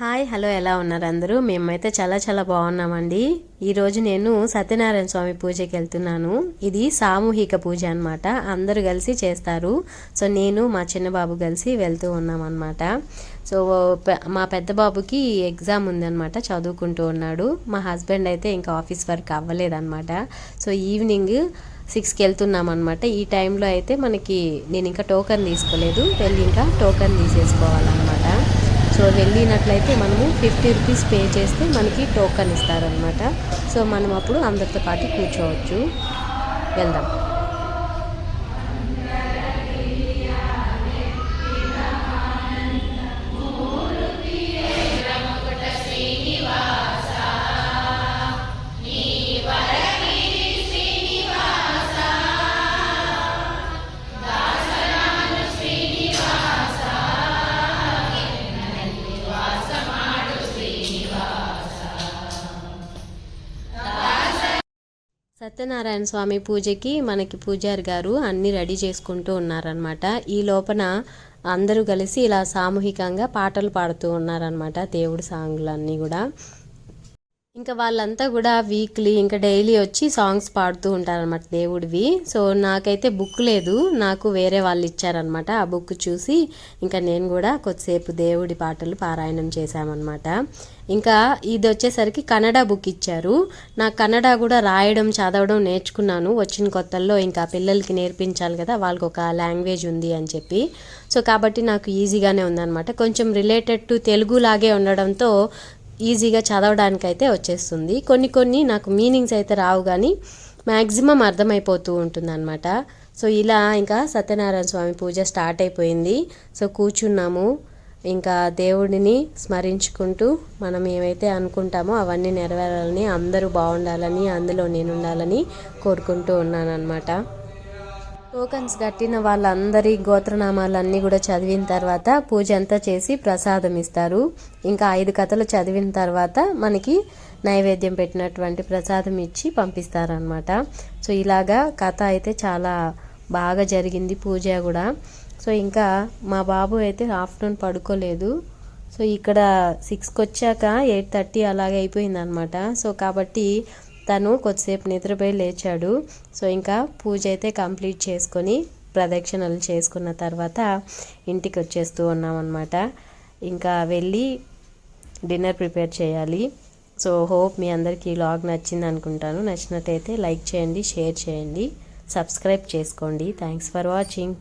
Hi hello ఎలా ఉన్నారు అందరూ? మేమైతే చాలా చాలా బాగున్నామండి. ఈరోజు నేను సత్యనారాయణ స్వామి పూజకి వెళ్తున్నాను. ఇది సామూహిక పూజ అనమాట అందరూ కలిసి చేస్తారు. సో నేను మా చిన్న బాబు కలిసి వెళ్తూ ఉన్నాం అనమాట సో మా పెద్ద బాబుకి ఎగ్జామ్ ఉందన్నమాట చదువుకుంటూ ఉన్నాడు. మా హస్బెండ్ అయితే ఇంకా ఆఫీస్ వర్క్ అవ్వలేదన్నమాట. సో ఈవినింగ్ సిక్స్కి వెళ్తున్నాం అనమాట ఈ టైంలో అయితే మనకి నేను ఇంకా టోకన్ తీసుకోలేదు. వెళ్ళి ఇంకా టోకన్ తీసేసుకోవాలన్నమాట. సో వెళ్ళినట్లయితే మనము ఫిఫ్టీ రూపీస్ పే చేస్తే మనకి టోకన్ ఇస్తారనమాట సో మనం అప్పుడు అందరితో పాటు కూర్చోవచ్చు. వెళ్దాం. సత్యనారాయణ స్వామి పూజకి మనకి పూజారి గారు అన్నీ రెడీ చేసుకుంటూ ఉన్నారనమాట ఈ లోపల అందరూ కలిసి ఇలా సామూహికంగా పాటలు పాడుతూ ఉన్నారనమాట దేవుడి సాంగులన్నీ కూడా. ఇంకా వాళ్ళంతా కూడా వీక్లీ ఇంకా డైలీ వచ్చి సాంగ్స్ పాడుతూ ఉంటారనమాట దేవుడివి. సో నాకైతే బుక్ లేదు. నాకు వేరే వాళ్ళు ఇచ్చారనమాట ఆ బుక్ చూసి ఇంకా నేను కూడా కొద్దిసేపు దేవుడి పాటలు పారాయణం చేశామన్నమాట. ఇంకా ఇది వచ్చేసరికి కన్నడ బుక్ ఇచ్చారు. నాకు కన్నడ కూడా రాయడం చదవడం నేర్చుకున్నాను. వచ్చిన కొత్తల్లో ఇంకా పిల్లలకి నేర్పించాలి కదా వాళ్ళకి ఒక లాంగ్వేజ్ ఉంది అని చెప్పి. సో కాబట్టి నాకు ఈజీగానే ఉందన్నమాట. కొంచెం రిలేటెడ్ టు తెలుగు లాగే ఉండడంతో ఈజీగా చదవడానికి అయితే వచ్చేస్తుంది. కొన్ని కొన్ని నాకు మీనింగ్స్ అయితే రావు కానీ మ్యాక్సిమం అర్థమైపోతూ ఉంటుంది అనమాట సో ఇలా ఇంకా సత్యనారాయణ స్వామి పూజ స్టార్ట్ అయిపోయింది. సో కూర్చున్నాము. ఇంకా దేవుడిని స్మరించుకుంటూ మనం ఏమైతే అనుకుంటామో అవన్నీ నెరవేరాలని అందరూ బాగుండాలని అందులో నేను ఉండాలని కోరుకుంటూ ఉన్నాను అనమాట టోకన్స్ కట్టిన వాళ్ళందరి గోత్రనామాలన్నీ కూడా చదివిన తర్వాత పూజ అంతా చేసి ప్రసాదం ఇస్తారు. ఇంకా ఐదు కథలు చదివిన తర్వాత మనకి నైవేద్యం పెట్టినటువంటి ప్రసాదం ఇచ్చి పంపిస్తారనమాట సో ఇలాగా కథ అయితే చాలా బాగా జరిగింది పూజ కూడా. సో ఇంకా మా బాబు అయితే ఆఫ్టర్నూన్ పడుకోలేదు. సో ఇక్కడ సిక్స్కి వచ్చాక ఎయిట్ థర్టీ అలాగే అయిపోయింది అనమాట సో కాబట్టి తను కొద్దిసేపు నిద్రపోయి లేచాడు. సో ఇంకా పూజ అయితే కంప్లీట్ చేసుకొని ప్రదక్షిణలు చేసుకున్న తర్వాత ఇంటికి వచ్చేస్తూ ఉన్నాం అనమాట ఇంకా వెళ్ళి డిన్నర్ ప్రిపేర్ చేయాలి. సో హోప్ మీ అందరికీ ఈ లాగ్ నచ్చింది అనుకుంటాను. నచ్చినట్టయితే లైక్ చేయండి షేర్ చేయండి సబ్స్క్రైబ్ చేసుకోండి. Thanks for watching.